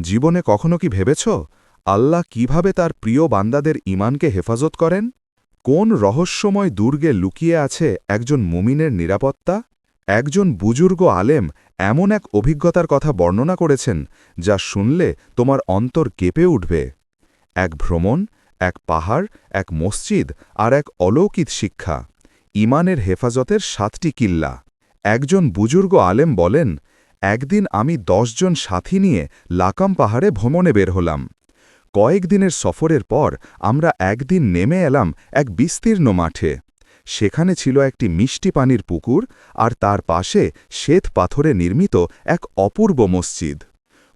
জীবনে কখনো কি ভেবেছ? আল্লাহ কীভাবে তার প্রিয় বান্দাদের ইমানকে হেফাজত করেন? কোন রহস্যময় দুর্গে লুকিয়ে আছে একজন মুমিনের নিরাপত্তা? একজন বুজুর্গ আলেম এমন এক অভিজ্ঞতার কথা বর্ণনা করেছেন যা শুনলে তোমার অন্তর কেঁপে উঠবে। এক ভ্রমণ, এক পাহাড়, এক মসজিদ আর এক অলৌকিক শিক্ষা। ইমানের হেফাজতের সাতটি কিল্লা। একজন বুজুর্গ আলেম বলেন একদিন আমি জন সাথী নিয়ে লাকাম পাহাড়ে ভ্রমণে বের হলাম। কয়েকদিনের সফরের পর আমরা একদিন নেমে এলাম এক বিস্তীর্ণ মাঠে। সেখানে ছিল একটি মিষ্টি পানির পুকুর আর তার পাশে শ্বেত পাথরে নির্মিত এক অপূর্ব মসজিদ।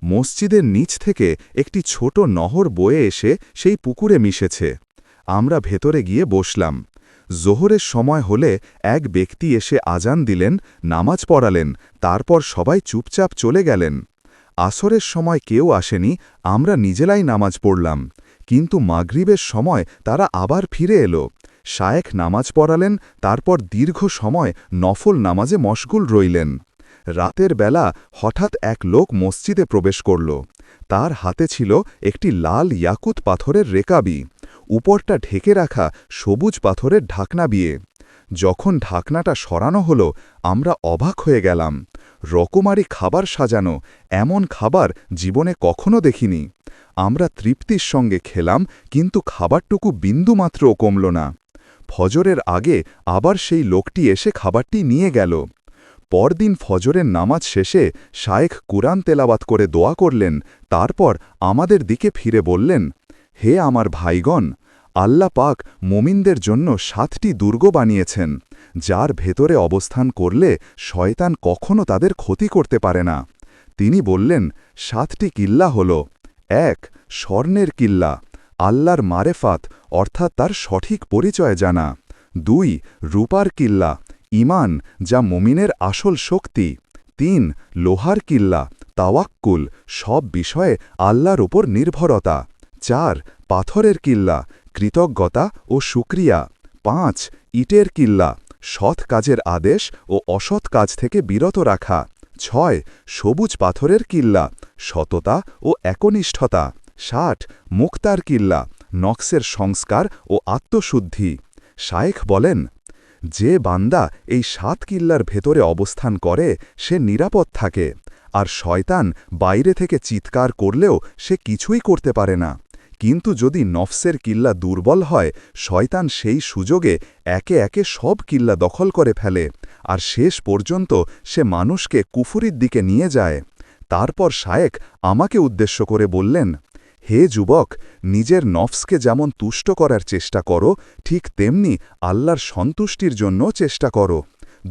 মসজিদের নিচ থেকে একটি ছোট নহর বয়ে এসে সেই পুকুরে মিশেছে। আমরা ভেতরে গিয়ে বসলাম। জোহরের সময় হলে এক ব্যক্তি এসে আজান দিলেন, নামাজ পড়ালেন, তারপর সবাই চুপচাপ চলে গেলেন। আসরের সময় কেউ আসেনি, আমরা নিজেরাই নামাজ পড়লাম। কিন্তু মাগরিবের সময় তারা আবার ফিরে এলো। শায়েখ নামাজ পড়ালেন, তারপর দীর্ঘ সময় নফল নামাজে মশগুল রইলেন। রাতের বেলা হঠাৎ এক লোক মসজিদে প্রবেশ করল। তার হাতে ছিল একটি লাল ইয়াকুত পাথরের রেকাবি। উপরটা ঢেকে রাখা সবুজ পাথরের ঢাকনা বিয়ে যখন ঢাকনাটা সরানো হল, আমরা অবাক হয়ে গেলাম। রকমারি খাবার সাজানো, এমন খাবার জীবনে কখনো দেখিনি। আমরা তৃপ্তির সঙ্গে খেলাম, কিন্তু খাবারটুকু বিন্দুমাত্রও কমল না। ফজরের আগে আবার সেই লোকটি এসে খাবারটি নিয়ে গেল। পরদিন ফজরের নামাজ শেষে শায়েখ কুরআন তেলাবাত করে দোয়া করলেন, তারপর আমাদের দিকে ফিরে বললেন হে আমার ভাইগণ, আল্লাহ পাক মোমিনদের জন্য সাতটি দুর্গ বানিয়েছেন, যার ভেতরে অবস্থান করলে শয়তান কখনো তাদের ক্ষতি করতে পারে না। তিনি বললেন, সাতটি কিল্লা হল, এক, স্বর্ণের কিল্লা, আল্লাহর মারেফাত, অর্থাৎ তার সঠিক পরিচয় জানা। দুই, রূপার কিল্লা ইমান যা মুমিনের আসল শক্তি। তিন, লোহার কিল্লা, তাওয়াক্কুল, সব বিষয়ে আল্লাহর উপর নির্ভরতা। চার পাথরের কিল্লা, কৃতজ্ঞতা ও সুক্রিয়া। পাঁচ, ইটের কিল্লা, সৎ কাজের আদেশ ও অসৎ কাজ থেকে বিরত রাখা। ছয়, সবুজ পাথরের কিল্লা, সততা ও একনিষ্ঠতা। ষাট, মুক্তার কিল্লা, নক্সের সংস্কার ও আত্মশুদ্ধি। শায়েখ বলেন, যে বান্দা এই সাত কিল্লার ভেতরে অবস্থান করে, সে নিরাপদ থাকে। আর শয়তান বাইরে থেকে চিৎকার করলেও সে কিছুই করতে পারে না। কিন্তু যদি নফসের কিল্লা দুর্বল হয়, শয়তান সেই সুযোগে একে একে সব কিল্লা দখল করে ফেলে, আর শেষ পর্যন্ত সে মানুষকে কুফুরির দিকে নিয়ে যায়। তারপর শায়েক আমাকে উদ্দেশ্য করে বললেন, হে যুবক, নিজের নফসকে যেমন তুষ্ট করার চেষ্টা করো, ঠিক তেমনি আল্লাহর সন্তুষ্টির জন্য চেষ্টা করো।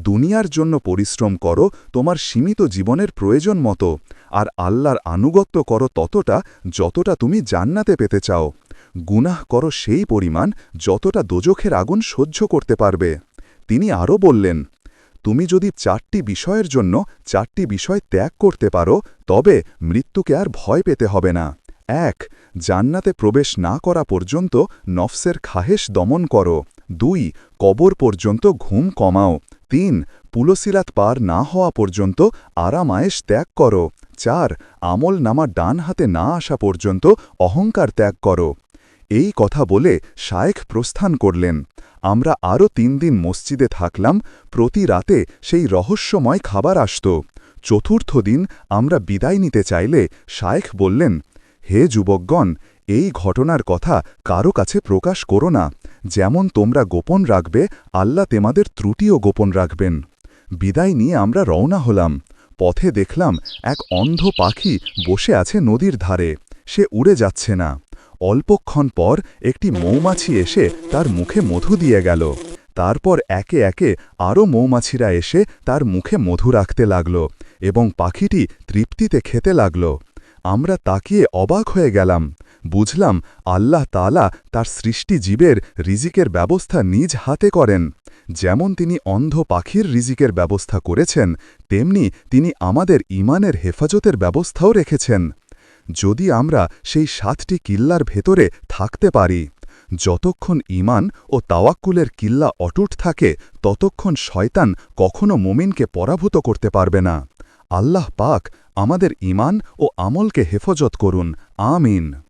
দুনিয়ার জন্য পরিশ্রম করো, তোমার সীমিত জীবনের প্রয়োজন মতো। আর আল্লাহর আনুগত্য করো ততটা যতটা তুমি জান্নাতে পেতে চাও। গুনাহ করো সেই পরিমাণ যতটা দোজখের আগুন সহ্য করতে পারবে। তিনি আরও বললেন, তুমি যদি চারটি বিষয়ের জন্য চারটি বিষয় ত্যাগ করতে পারো, তবে মৃত্যুকে আর ভয় পেতে হবে না। এক, জান্নাতে প্রবেশ না করা পর্যন্ত নফসের খাহেশ দমন করো। দুই, কবর পর্যন্ত ঘুম কমাও। তিন পুলসিরাত পার না হওয়া পর্যন্ত আরামায়েশ ত্যাগ করো। চার, আমল নামা ডান হাতে না আসা পর্যন্ত অহংকার ত্যাগ করো। এই কথা বলে শায়েখ প্রস্থান করলেন। আমরা আরও তিন দিন মসজিদে থাকলাম, প্রতি রাতে সেই রহস্যময় খাবার আসত। চতুর্থ দিন আমরা বিদায় নিতে চাইলে শায়েখ বললেন, হে যুবকগণ, এই ঘটনার কথা কারও কাছে প্রকাশ করো না। যেমন তোমরা গোপন রাখবে, আল্লাহ তেমাদের ত্রুটিও গোপন রাখবেন। বিদায় নিয়ে আমরা রওনা হলাম। পথে দেখলাম এক অন্ধ পাখি বসে আছে নদীর ধারে। সে উড়ে যাচ্ছে না। অল্পক্ষণ পর একটি মৌমাছি এসে তার মুখে মধু দিয়ে গেল। তারপর একে একে আরও মৌমাছিরা এসে তার মুখে মধু রাখতে লাগল এবং পাখিটি তৃপ্তিতে খেতে লাগল। আমরা তাকিয়ে অবাক হয়ে গেলাম। বুঝলাম আল্লাহ তালা তার সৃষ্টি জীবের রিজিকের ব্যবস্থা নিজ হাতে করেন। যেমন তিনি অন্ধ পাখির রিজিকের ব্যবস্থা করেছেন, তেমনি তিনি আমাদের ইমানের হেফাজতের ব্যবস্থাও রেখেছেন। যদি আমরা সেই সাতটি কিল্লার ভেতরে থাকতে পারি, যতক্ষণ ইমান ও তাওয়াক্কুলের কিল্লা অটুট থাকে, ততক্ষণ শয়তান কখনো মোমিনকে পরাভূত করতে পারবে না। আল্লাহ পাক আমাদের ইমান ও আমলকে হেফাজত করুন। আমিন।